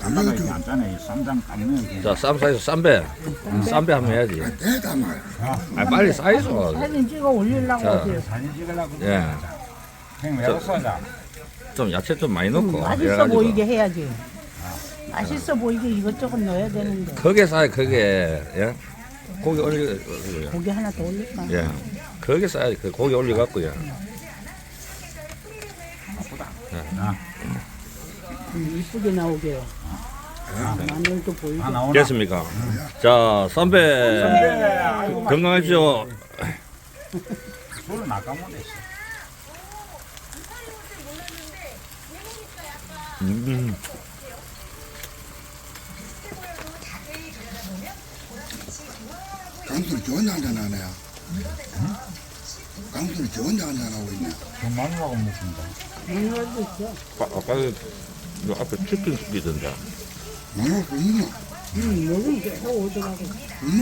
쌈바가 이게 안 짜네. 이 쌈장 게 자, 쌈 싸이소 쌈배. 쌈배 한번 해야지. 대다 말. 아, 빨리 싸이소. 사진 찍어 올리려고 자. 하세요. 사진 찍으려고. 예. 형 외국 사자. 좀 야채 좀 많이 넣고. 맛있어 이래가지고. 보이게 해야지. 맛있어 보이게 이것저것 넣어야 되는데 크게 싸요, 크게. 예? 고기 올리. 고기 하나 더 올릴까? 예. 크게 싸야지. 그 고기 올려갖고요. 음, 이쁘게 나오게요. 마늘도 보이고. 됐습니까? 자, 선배. 건강하십시오. 술은 아까 못 했어. 음. 강수를 좋은 한잔 하네. 강수를 좋은 한잔 하고 있네. 저 마늘하고 먹습니다. 마늘도 있어. 아, 아까 요 앞에 치킨 숙이던데. 굶는 거. 음, 여기 계속 오더라고.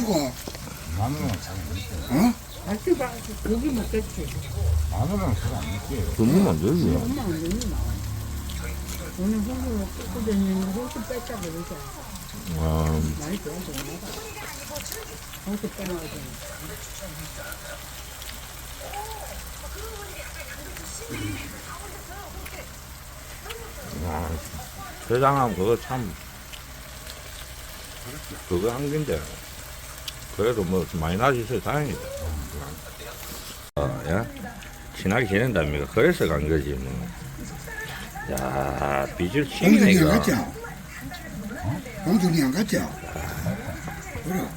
거. 마늘은 잘 먹지. 어? 고기 먹겠지. 마늘은 잘안 먹지. 굶으면 안 되지. 엄마 안 되니 오늘 호수 뺐다 그러자. 아, 많이 좋아서 호수 빼놔야 돼. 아, 회장하면 그거 참, 그거 한 건데. 그래도 뭐좀 많이 나아지셔서 다행이다. 어, 야? 친하게 지낸답니까? 그래서 간 거지, 뭐. 야, 비주얼 치기네, 공준이 안 이거. 갔죠? 공준이 안 갔죠? 그래.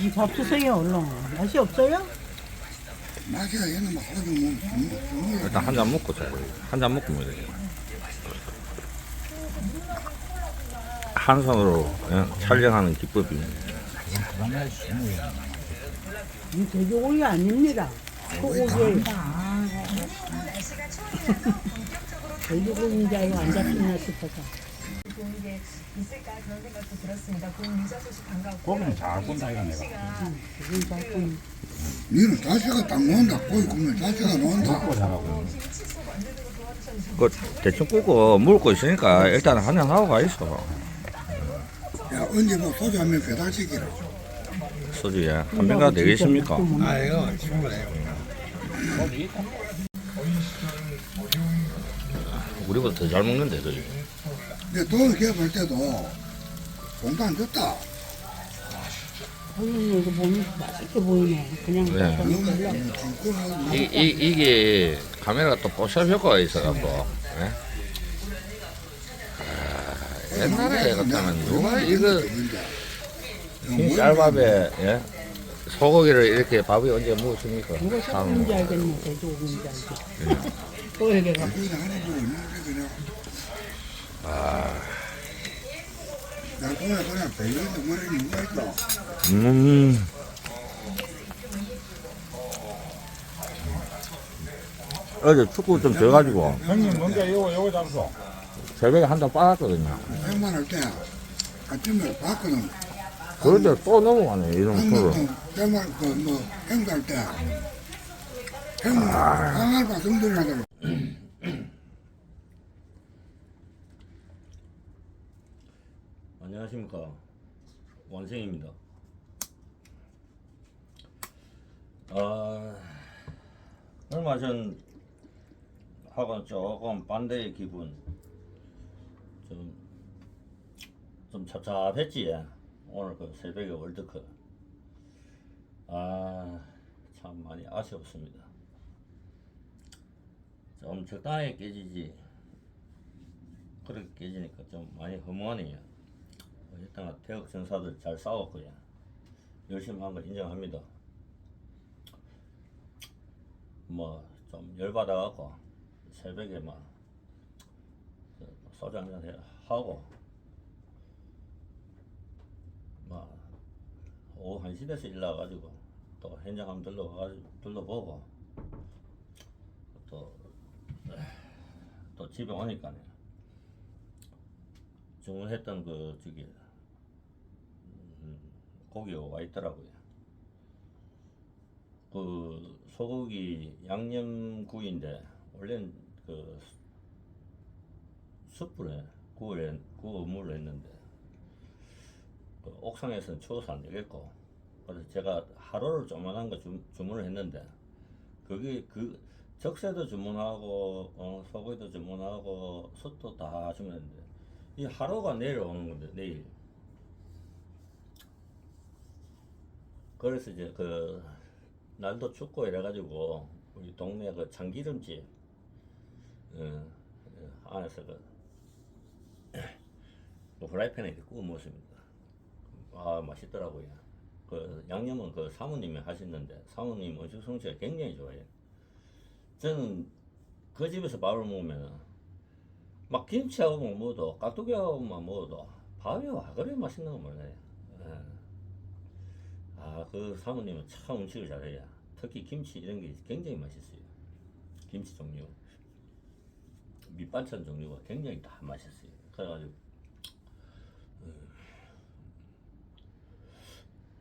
이 잡수세요, 얼른. 맛이 없어요? 맛이가 얘는 막 호주 뭐, 뭐, 뭐, 일단 한 잔 먹고 자고 한잔 먹고 먹어야 돼. 한 손으로 예, 촬영하는 기법이 이 돼지고기 아닙니다. 소고기. 돼지고기인 줄 알고 안 잡히나 싶어서. 좋은 게 있을까 그런 생각도 들었습니다. 본 유자 소식 반갑고 고기는 잘 굽다 이거 내가. 니는 자식가 딱 놓는다. 고기 굽는 자식가 놓는다. 먹고 잘하고. 그 대충 굽고 물고 있으니까 일단 한잔 하고 가 있어 야, 언제 뭐 소주 한명 배달시키라. 소주에 한 병가 되겠습니까? 아이고, 충분해요. 우리보다 더 잘 먹는데 그지? 근데 돈을 개업할 때도 돈도 안 줬다. 선생님 이거 보니 맛있게 보이네. 그냥 네. 별로 이, 이, 이게 카메라가 또 포샵 효과가 있어갖고 예? 아, 옛날에 같으면 누가 이거 흰 쌀밥에 예? 소고기를 이렇게 밥이 언제 먹었습니까? 누가 참. 섞은지 알겠네. 돼지고기인지 알지. 또 이렇게 가. 아. 음. 어제 축구 좀 져가지고 형님 먼저 요거 요거 잡숴. 새벽에 한잔 빠졌거든요. 행만 할 때, 아침에 봤거든. 그런데 또 넘어가네 이런 프로. 행만, 그, 뭐, 행할 때. 행만, 항할 방송들 하더라고. 안녕하십니까 원생입니다. 아 얼마 전 하고 조금 반대의 기분 좀, 좀 찹찹했지 오늘 그 새벽에 월드컵 아 참 많이 아쉬웠습니다. 좀 적당하게 깨지지 그렇게 깨지니까 좀 많이 허무하네요. 일단 태극 전사들 잘 싸웠고요. 열심히 한거 인정합니다. 뭐 좀 열받아 갖고 새벽에 막 소주 한잔 해- 하고 막 오후 1시 돼서 일 나가지고 또 현장 한번 들러가지고 둘러보고 또, 또 집에 오니까 주문했던 그 저기 음, 고기가 와 있더라고요. 그 소고기 양념구이인데 원래는 그 숯불에 구워, 구워 업무를 했는데 그 옥상에서는 추워서 안 되겠고 그래서 제가 하루를 조만한 거 주, 주문을 했는데 그게 그 적세도 주문하고 어, 소고기도 주문하고 숯도 다 주문했는데 이 하루가 내일 오는 건데 내일. 그래서 이제 그 날도 춥고 이래가지고 우리 동네 그 참기름집 어, 어, 안에서 그, 그 프라이팬에 이렇게 구워 먹습니다. 아 맛있더라고요. 그 양념은 그 사모님이 하시는데 사모님 음식 솜씨가 굉장히 좋아요. 저는 그 집에서 밥을 먹으면 막 김치하고 먹어도 깍두기하고만 먹어도 밥이 와 그래 맛있는 거 몰라요. 예. 아그 사모님은 참 음식을 잘해요. 특히 김치 이런 게 굉장히 맛있어요. 김치 종류, 밑반찬 종류가 굉장히 다 맛있어요. 그래가지고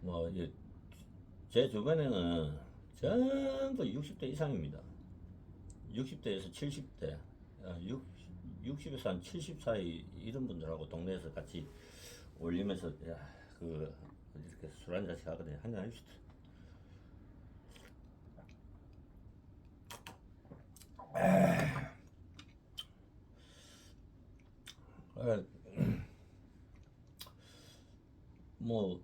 뭐, 이제, 제 주변에는 전부 60대 이상입니다. 60대에서 70대, 6, 60 에서 한 70 사이 이런 분들하고 동네에서 같이 올리면서, 야, 그, 이렇게 술 한 잔씩 하거든요. 한잔 합시다. 에, 뭐,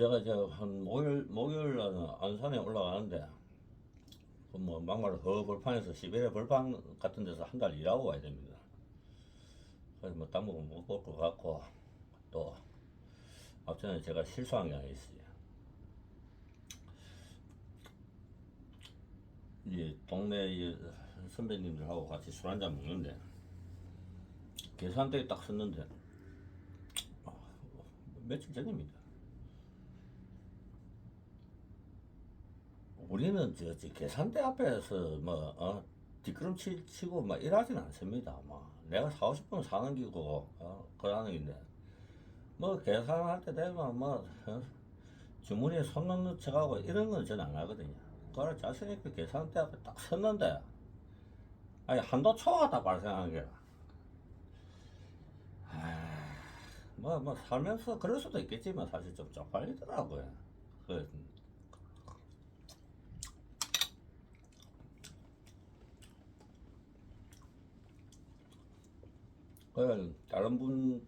제가 이제 한 목요일, 목요일 날은 안산에 올라가는데, 그 뭐, 막말 허 벌판에서 시베리아 벌판 같은 데서 한 달 일하고 와야 됩니다. 그래서 뭐, 딴 먹으면 못볼 것 같고, 또, 앞전에 제가 실수한 게 하나 있어요. 이제 동네 이 선배님들하고 같이 술 한잔 먹는데, 계산대에 딱 섰는데, 아, 며칠 전입니다. 우리는 저, 저 계산대 앞에서 뭐 어, 뒷걸음치 치고 막 일하진 않습니다. 뭐 내가 사고 싶으면 사는 기고 어, 그러는 긴데 뭐 계산할 때 되면 뭐 어, 주머니에 손 넣는 척하고 이런 건 저는 안 하거든요. 그걸 자신 있게 계산대 앞에 딱 섰는데 아니 한도 초가 딱 발생한 게라. 뭐, 뭐, 살면서 그럴 수도 있겠지만 사실 좀 쪽팔리더라고요. 그, 그 다른 분,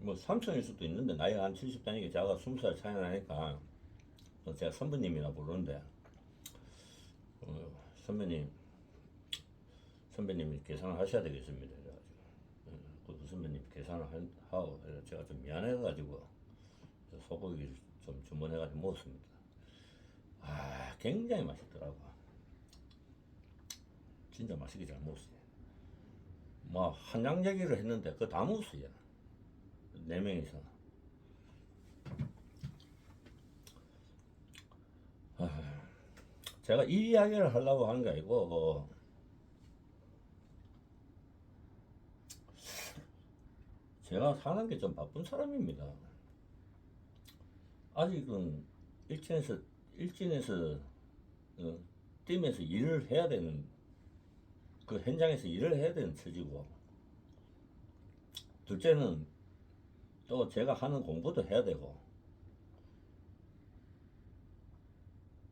뭐 삼촌일 수도 있는데 나이가 한 70대니까 제가 20살 차이 나니까 어, 제가 선배님이라 부르는데 어, 선배님 선배님이 계산을 하셔야 되겠습니다. 그래가지고 어, 그 선배님 계산을 한- 하고 제가 좀 미안해가지고 소고기를 좀 주문해가지고 먹었습니다. 아 굉장히 맛있더라고. 진짜 맛있게 잘 먹었어요. 뭐 한양 얘기를 했는데 그거 다 먹었어요. 네 명이서. 아, 제가 이 이야기를 하려고 하는 게 아니고 어, 제가 사는 게 좀 바쁜 사람입니다. 아직은 일진에서 일진에서 어, 팀에서 일을 해야 되는 그 현장에서 일을 해야 되는 처지고 둘째는 또 제가 하는 공부도 해야 되고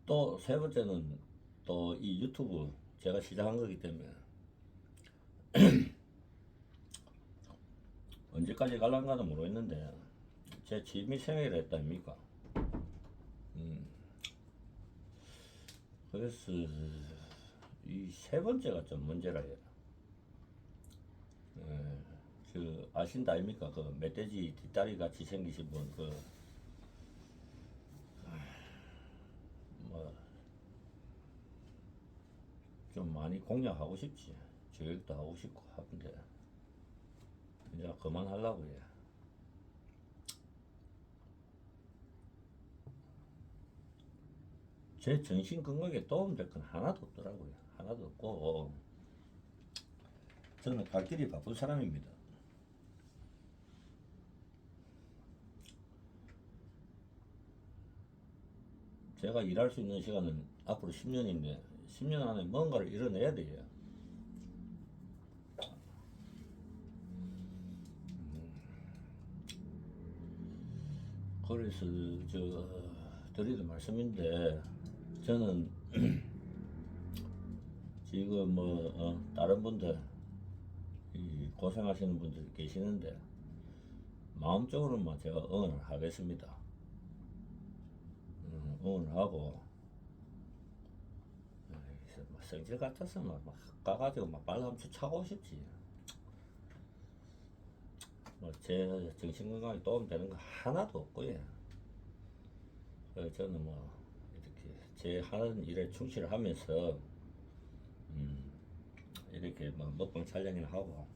또 세 번째는 또 이 유튜브 제가 시작한 거기 때문에 언제까지 갈란가는 모르겠는데 제 취미 생활을 했다 아닙니까? 음. 그래서 이 세 번째가 좀 문제라 해요. 예, 그 아신다 아닙니까? 그 멧돼지 뒷다리 같이 생기신 분, 그, 뭐, 좀 많이 공략하고 싶지. 교육도 하고 싶고 하는데, 이제 그만하려고 해. 제 정신 건강에 도움될 건 하나도 없더라고요. 하나도 없고 저는 갈 길이 바쁜 사람입니다. 제가 일할 수 있는 시간은 앞으로 10년인데 10년 안에 뭔가를 이뤄내야 돼요. 그래서 저 드리는 말씀인데 저는 지금 뭐 어, 다른 분들 이 고생하시는 분들이 계시는데 마음적으로만 제가 응원을 하겠습니다. 음, 응원을 하고 뭐 성질 같았으면 막 가가지고 막 발람수 차고 싶지. 뭐 제 정신 건강에 도움 되는 거 하나도 없고요. 저는 뭐 제 하는 일에 충실하면서 음 이렇게 뭐 먹방 촬영이나 하고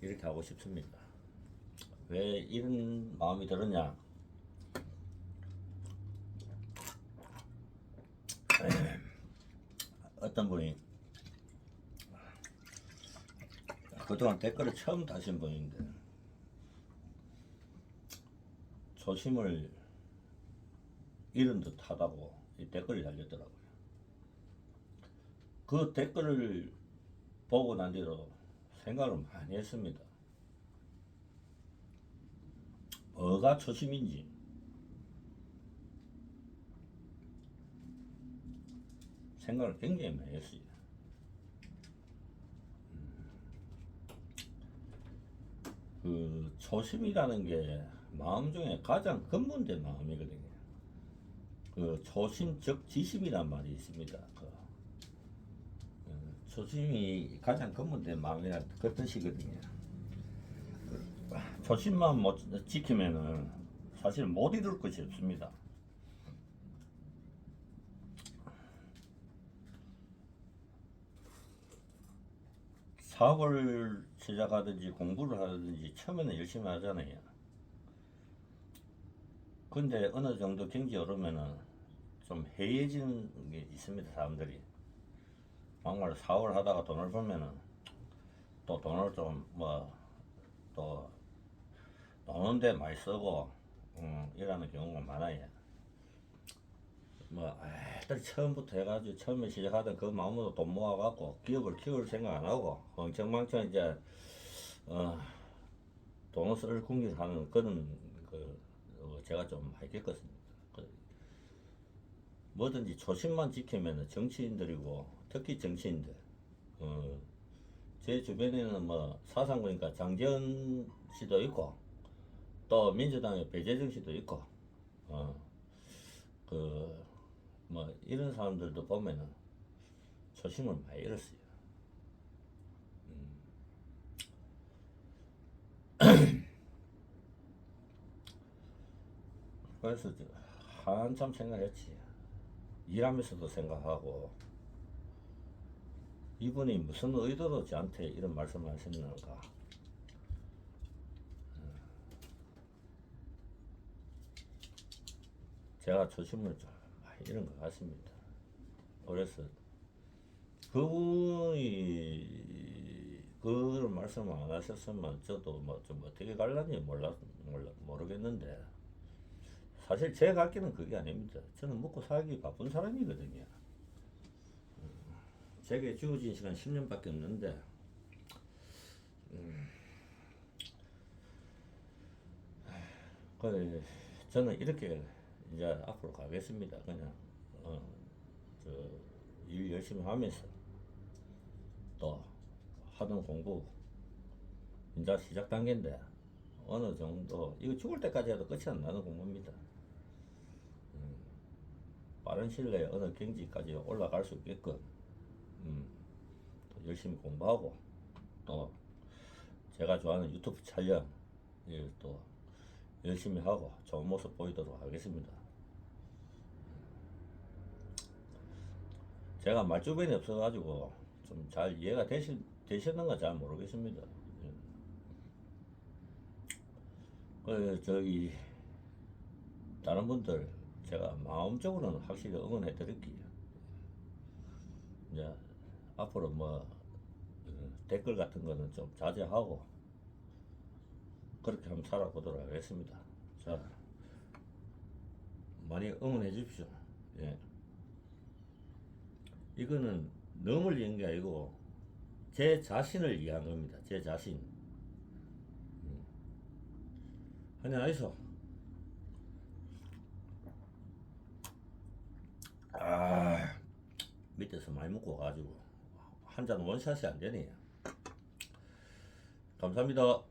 이렇게 하고 싶습니다. 왜 이런 마음이 들었냐? 어떤 분이 그동안 댓글을 처음 다신 분인데 조심을 잃은 듯 하다고 이 댓글이 달렸더라고요. 그 댓글을 보고 난 뒤로 생각을 많이 했습니다. 뭐가 초심인지 생각을 굉장히 많이 했어요. 그 초심이라는 게 마음 중에 가장 근본된 마음이거든요. 그 초심적 지심이란 말이 있습니다. 그 어, 초심이 가장 근본된 마음이란 그 뜻이거든요. 그 초심만 못 지키면은 사실 못 이룰 것이 없습니다. 사업을 시작하든지 공부를 하든지 처음에는 열심히 하잖아요. 근데 어느 정도 경기 오르면은 좀 해이해지는 게 있습니다, 사람들이. 막말 사업을 하다가 돈을 벌면은 또 돈을 좀 뭐 또 노는데 많이 쓰고 음, 이러는 경우가 많아요. 뭐 애들 처음부터 해가지고 처음에 시작하던 그 마음으로 돈 모아갖고 기업을 키울 생각 안 하고 엉청망청 이제 어 돈을 쓸 궁리하는 그런 그 어, 제가 좀 많이 겪었습니다. 그 뭐든지 초심만 지키면 정치인들이고 특히 정치인들 어, 제 주변에는 뭐 사상 보니까 장재현 씨도 있고 또 민주당의 배재정 씨도 있고 어, 그, 뭐, 이런 사람들도 보면은 초심을 많이 잃었어요. 음. 그래서 저 한참 생각했지. 일하면서도 생각하고, 이분이 무슨 의도로 저한테 이런 말씀을 하셨는가. 제가 조심을 좀 많이 잃은 것 같습니다. 그래서 그분이 그걸 말씀 안 하셨으면 저도 뭐 좀 어떻게 갈란지 몰라, 몰라 모르겠는데 사실 제갈 길은 그게 아닙니다. 저는 먹고 살기 바쁜 사람이거든요. 음, 제게 주어진 시간 10년밖에 없는데 음, 그 저는 이렇게 이제 앞으로 가겠습니다. 그냥 어, 저일 열심히 하면서 또 하던 공부 이제 시작 단계인데 어느 정도 이거 죽을 때까지 해도 끝이 안 나는 공부입니다. 음, 빠른 시일 내에 어느 경지까지 올라갈 수 있게끔 음, 또 열심히 공부하고 또 제가 좋아하는 유튜브 촬영 이또 열심히 하고 좋은 모습 보이도록 하겠습니다. 제가 말 주변이 없어가지고 좀 잘 이해가 되시, 되셨는가 잘 모르겠습니다. 예. 그 저기 다른 분들 제가 마음적으로는 확실히 응원해 드릴게요. 이제 앞으로 뭐 어, 댓글 같은 거는 좀 자제하고 그렇게 한번 살아보도록 하겠습니다. 자, 많이 응원해 주십시오. 예. 이거는 너를 위한 게 아니고 제 자신을 위한 겁니다. 제 자신. 음. 한잔 하이소. 아. 밑에서 많이 먹고 와가지고 한 잔 원샷이 안 되네. 감사합니다